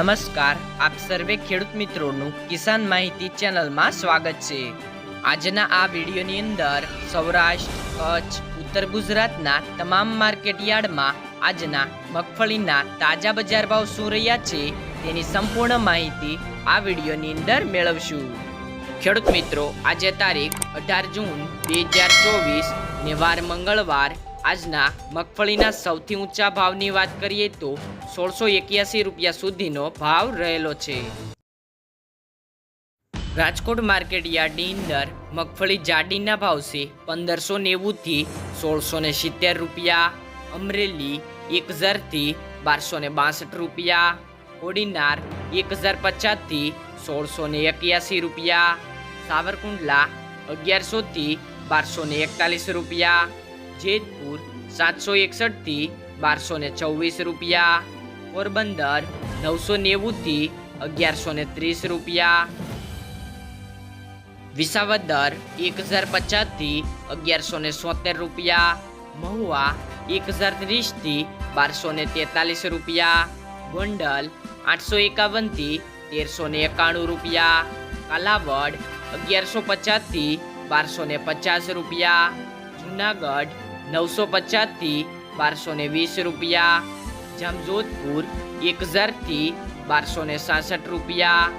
નમસ્કાર, આપ સર્વે ખેડૂત મિત્રોનું કિસાન માહિતી ચેનલમાં સ્વાગત છે. આજના આ વિડીયોની અંદર સૌરાષ્ટ્ર, કચ્છ, ઉત્તર ગુજરાતના તમામ માર્કેટ યાર્ડમાં આજના મગફળીના તાજા બજાર ભાવ શું રહ્યા છે તેની સંપૂર્ણ માહિતી આ વિડીયોની અંદર મેળવશું. ખેડૂત મિત્રો, આજે તારીખ અઢાર જૂન, બે હજાર ચોવીસ, ને વાર મંગળવાર આજના મગફળીના સૌથી ઊંચા ભાવની વાત કરીએ તો સોળસો એક્યાસી રૂપિયા સુધીનો ભાવ રહેલો છે. રાજકોટ માર્કેટ યાર્ડની અંદર મગફળી જાડીના ભાવ છે પંદરસો નેવુંથી સોળસો ને સિત્તેર રૂપિયા, અમરેલી એક હજારથી બારસો ને બાસઠ રૂપિયા, ઓડિનાર એક હજાર પચાસથી સોળસો ને એક્યાસી રૂપિયા, સાવરકુંડલા અગિયારસોથી બારસો ને એકતાલીસ રૂપિયા જેતપુર સાતસો એકસઠથી બારસો ને ચોવીસ રૂપિયા. પોરબંદર નવસો નેવુંથી અગિયારસો ને ત્રીસ રૂપિયા. વિસાવદર એક હજાર પચાસથી અગિયારસો ને સોતેર રૂપિયા. મહુવા એક હજાર ત્રીસથી બારસો ને તેતાલીસ રૂપિયા. ગોંડલ આઠસો એકાવનથી તેરસો ને એકાણું રૂપિયા. કાલાવડ અગિયારસો પચાસથી બારસો ને પચાસ રૂપિયા. જુનાગઢ નવસો પચાસથી બારસો ને વીસ રૂપિયા. જામજોધપુર એક હજારથી બારસો ને સાસઠ રૂપિયા.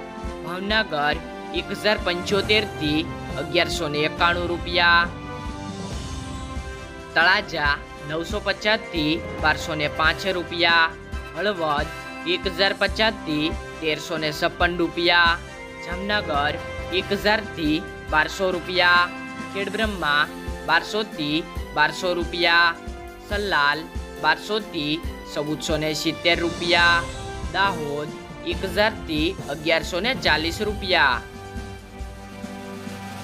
ભાવનગર એક હજાર પંચોતેરથી અગિયારસો ને એકાણું રૂપિયા. તળાજા નવસો પચાસથી બારસો ને પાંચ રૂપિયા. હળવદ એક હજાર પચાસથી તેરસો ને છપ્પન રૂપિયા. જામનગર એક હજારથી બારસો રૂપિયા. ખેડબ્રહ્મા બારસોથી બારસો રૂપિયા, સલાલ બારસોથી ચૌદસો ને સિત્તેર રૂપિયા, દાહોદ એક હજારથી અગિયારસો ને ચાલીસ રૂપિયા.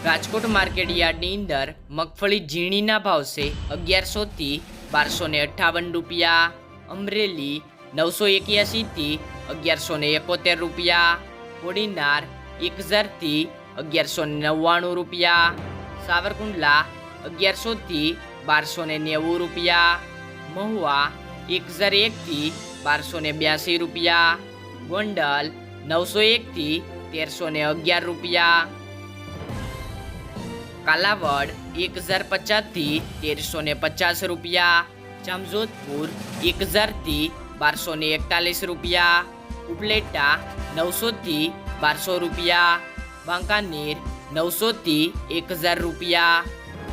રાજકોટ માર્કેટ યાર્ડની અંદર મગફળી ઝીણીના ભાવ છે અગિયારસોથી બારસો ને અઠ્ઠાવન રૂપિયા, અમરેલી નવસો એક્યાસીથી અગિયારસો ને એકોતેર રૂપિયા, કોડીનાર એક હજારથી અગિયારસો નવ્વાણું રૂપિયા, સાવરકુંડલા અગિયારસોથી બારસો ને નેવું રૂપિયા, મહુવા એક હજાર એકથી બારસો ને બ્યાસી રૂપિયા, ગોંડલ નવસો એકથી તેરસો ને અગિયાર રૂપિયા. કાલાવડ એક હજાર પચાસથી તેરસો ને પચાસ રૂપિયા. જામજોધપુર એક હજારથી બારસો ને એકતાલીસ રૂપિયા. ઉપલેટા નવસોથી બારસો રૂપિયા. બાંકાનેર નવસોથી એક હજાર રૂપિયા.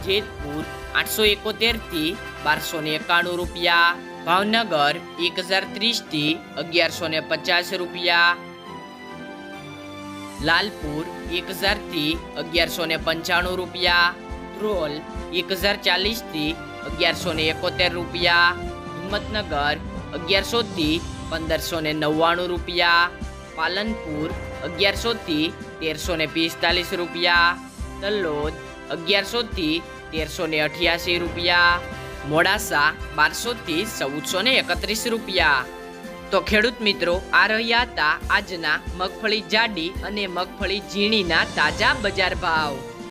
જેતપુર આઠસો એકોતેરથી બારસો ને એકાણું રૂપિયા. ભાવનગર એક હજાર ત્રીસથી અગિયારસો ને પચાસ રૂપિયા. લાલપુર એક હજારથી અગિયારસો ને પંચાણું રૂપિયા. ધ્રોલ એક હજાર ચાલીસથી અગિયારસો ને એકોતેર રૂપિયા. હિંમતનગર અગિયારસોથી પંદરસો ને નવ્વાણું રૂપિયા. પાલનપુર અગિયારસોથી તેરસો ને પિસ્તાલીસ રૂપિયા. તલોદ અગિયારસોથી તેરસો ને અઠ્યાસી રૂપિયા, મોડાસા બારસોથી ચૌદસો ને એકત્રીસ રૂપિયા. તો ખેડૂત મિત્રો, આ રહ્યા હતા આજના મગફળી જાડી અને મગફળી ઝીણીના તાજા બજાર ભાવ.